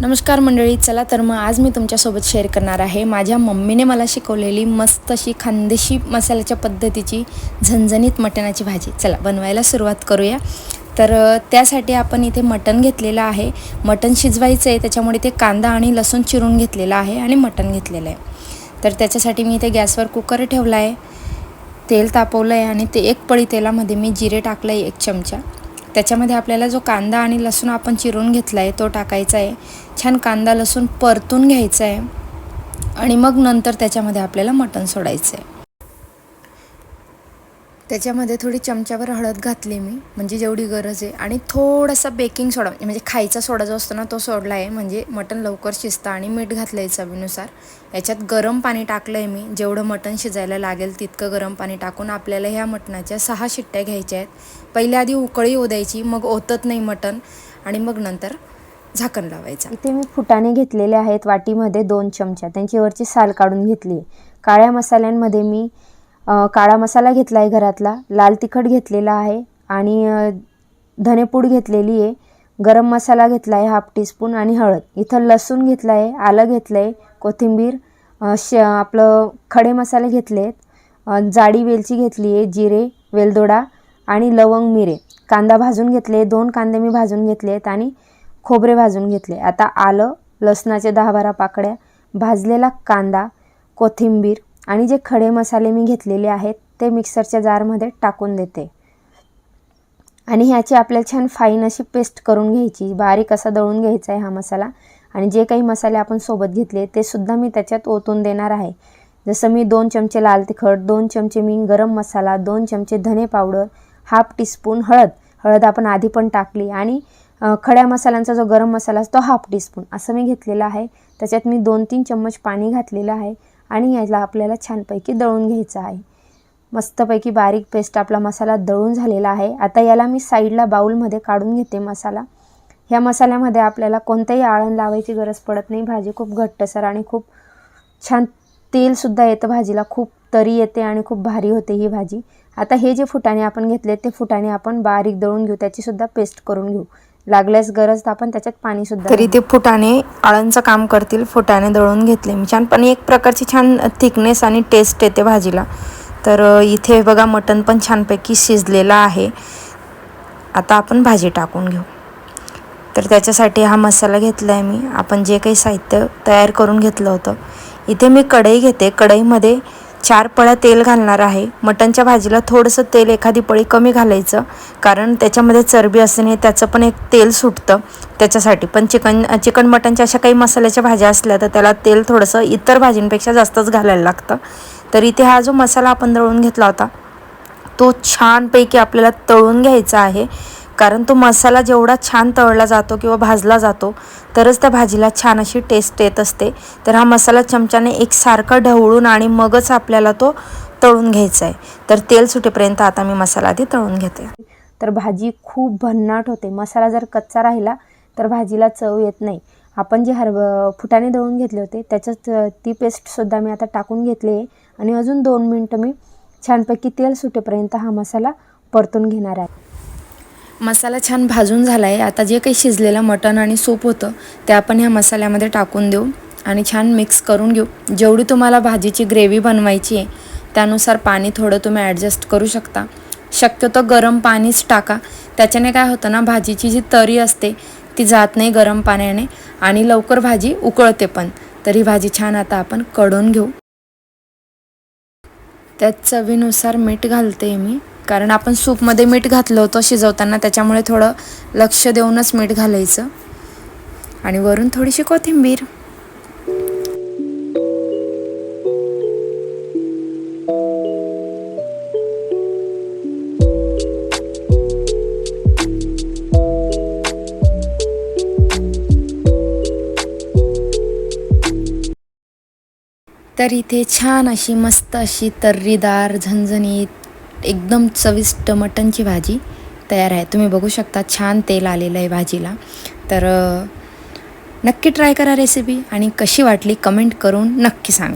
नमस्कार मंडळी चला तर मग आज मी तुमच्यासोबत शेअर करणार आहे. माझ्या मम्मीने मला शिकवलेली मस्त अशी खानदेशी मसाल्याच्या पद्धतीची झणझणीत मटणाची भाजी. चला बनवायला सुरुवात करूया. तर त्यासाठी आपण इथे मटण घेतलेलं आहे. मटण शिजवायचं आहे त्याच्यामुळे ते कांदा आणि लसूण चिरून घेतलेला आहे आणि मटण घेतलेलं आहे. तर त्याच्यासाठी मी इथे गॅसवर कुकर ठेवला आहे. तेल तापवलं आहे आणि ते एक पळी तेलामध्ये मी जिरे टाकलं आहे एक चमचा. त्याच्यामध्ये आपल्याला जो कांदा आणि लसूण आपण चिरून घेतला आहे तो टाकायचा आहे छान कांदा लसूण परतून घ्यायचा आहे आणि मग नंतर त्याच्यामध्ये आपल्याला मटण सोडायचं आहे त्याच्यामध्ये थोडी चमच्यावर हळद घातली मी म्हणजे जेवढी गरज आहे. आणि थोडासा बेकिंग सोडा म्हणजे खायचा सोडा जो असतो ना तो सोडला आहे. म्हणजे मटण लवकर शिजतं आणि मीठ घातलं आहे चवीनुसार. याच्यात गरम पाणी टाकलं आहे मी. जेवढं मटण शिजायला लागेल तितकं गरम पाणी टाकून आपल्याला ह्या मटणाच्या सहा शिट्ट्या घ्यायच्या आहेत. पहिल्या आधी उकळी ओदायची मग ओतत नाही मटण. आणि मग नंतर झाकण लावायचं. इथे मी फुटाणे घेतलेले आहेत वाटीमध्ये दोन चमचा. त्यांची वरची साल काढून घेतली काळ्या मसाल्यांमध्ये मी काळा मसाला घेतला आहे घरातला लाल तिखट घेतलेला आहे आणि धनेपूड घेतलेली आहे गरम मसाला घेतला आहे हाफ टीस्पून आणि हळद. इथं लसूण घेतला आहे आलं घेतलं आहे कोथिंबीर श आपलं खडे मसाले घेतले आहेत जाडी वेलची घेतली आहे जिरे वेलदोडा आणि लवंग मिरे. कांदा भाजून घेतले दोन कांदे मी भाजून घेतले आहेत आणि खोबरे भाजून घेतले. आता आलं लसणाचे दहा बारा पाकड्या भाजलेला कांदा कोथिंबीर आणि जे खडे मसाले मी घेतलेले आहेत ते मिक्सरच्या जारमध्ये टाकून देते. आणि ह्याची आपल्याला छान फाईन अशी पेस्ट करून घ्यायची. बारीक असा दळून घ्यायचा आहे हा मसाला. आणि जे काही मसाले आपण सोबत घेतले ते सुद्धा मी त्याच्यात ओतून देणार आहे. जसं मी दोन चमचे लाल तिखट दोन चमचे मी गरम मसाला दोन चमचे धने पावडर हाफ टीस्पून हळद. हळद आपण आधी पण टाकली आणि खड्या मसाल्यांचा जो गरम मसाला असतो हाफ टीस्पून असं मी घेतलेला आहे. त्याच्यात मी दोन तीन चम्मच पाणी घातलेलं आहे. आणि याला आपल्याला छानपैकी दळून घ्यायचं आहे. मस्तपैकी बारीक पेस्ट आपला मसाला दळून झालेला आहे. आता याला मी साईडला बाऊलमध्ये काढून घेते मसाला. ह्या मसाल्यामध्ये आपल्याला कोणतंही आळण लावायची गरज पडत नाही. भाजी खूप घट्टसर आणि खूप छान तेलसुद्धा येतं भाजीला. खूप तरी येते आणि खूप भारी होते ही भाजी. आता हे जे फुटाणे आपण घेतले ते फुटाणे आपण बारीक दळून घेऊ. त्याचीसुद्धा पेस्ट करून घेऊ. लागल्यास गरज तर आपण त्याच्यात पाणी सुद्धा तरी ते फुटाणे आळंचं काम करतील फुटाणे दळून घेतले. मी छान पण एक प्रकारची छान थिकनेस आणि टेस्ट येते भाजीला. तर इथे बघा मटण पण छानपैकी शिजलेलं आहे. आता आपण भाजी टाकून घेऊ. तर त्याच्यासाठी हा मसाला घेतला आहे मी. आपण जे काही साहित्य तयार करून घेतलं होतं. इथे मी कढई घेते. कढईमध्ये चार पळ्या तेल घालणार आहे. मटणच्या भाजीला थोडंसं तेल एखादी पळी कमी घालायचं कारण त्याच्यामध्ये चरबी असणे त्याचं पण एक तेल सुटतं त्याच्यासाठी. पण चिकन चिकन मटणच्या अशा काही मसाल्याच्या भाज्या असल्या तर त्याला तेल थोडंसं इतर भाजींपेक्षा जास्तच घालायला लागतं. तर इथे हा जो मसाला आपण दळून घेतला होता तो छानपैकी आपल्याला तळून घ्यायचा आहे. कारण तो मसाला जेवढा छान तळला जातो किंवा भाजला जातो तरच त्या भाजीला छान अशी टेस्ट येत असते. तर हा मसाला चमच्याने एकसारखा ढवळून आणि मगच आपल्याला तो तळून घ्यायचा आहे तर तेल सुटेपर्यंत आता मी मसाला आधी तळून घेते. तर भाजी खूप भन्नाट होते. मसाला जर कच्चा राहिला तर भाजीला चव येत नाही. आपण जे हरब फुटाणे दळून घेतले होते त्याच्यात ती पेस्टसुद्धा मी आता टाकून घेतली आहे. आणि अजून दोन मिनटं मी छानपैकी तेल सुटेपर्यंत हा मसाला परतून घेणार आहे. मसाला छान भाजून झाला आहे आता जे काही शिजलेलं मटण आणि सूप होतं ते आपण ह्या मसाल्यामध्ये टाकून देऊ आणि छान मिक्स करून घेऊ. जेवढी तुम्हाला भाजीची ग्रेव्ही बनवायची आहे त्यानुसार पाणी थोडं तुम्ही ॲडजस्ट करू शकता. शक्यतो गरम पाणीच टाका. त्याच्याने काय होतं ना भाजीची जी तरी असते ती जात नाही गरम पाण्याने आणि लवकर भाजी उकळते पण. तर ही भाजी छान आता आपण कढून घेऊ. त्यात चवीनुसार मीठ घालते मी. कारण आपण सूपमध्ये मीठ घातलं होतं शिजवताना त्याच्यामुळे थोडं लक्ष देऊनच मीठ घालायचं. आणि वरून थोडीशी कोथिंबीर. तर इथे छान अशी मस्त अशी तर्रीदार झणझणीत एकदम चविष्ट मटणची भाजी तयार आहे. तुम्ही बघू शकता छान तेल आलेलं आहे भाजीला. तर नक्की ट्राय करा रेसिपी आणि कशी वाटली कमेंट करून नक्की सांगा.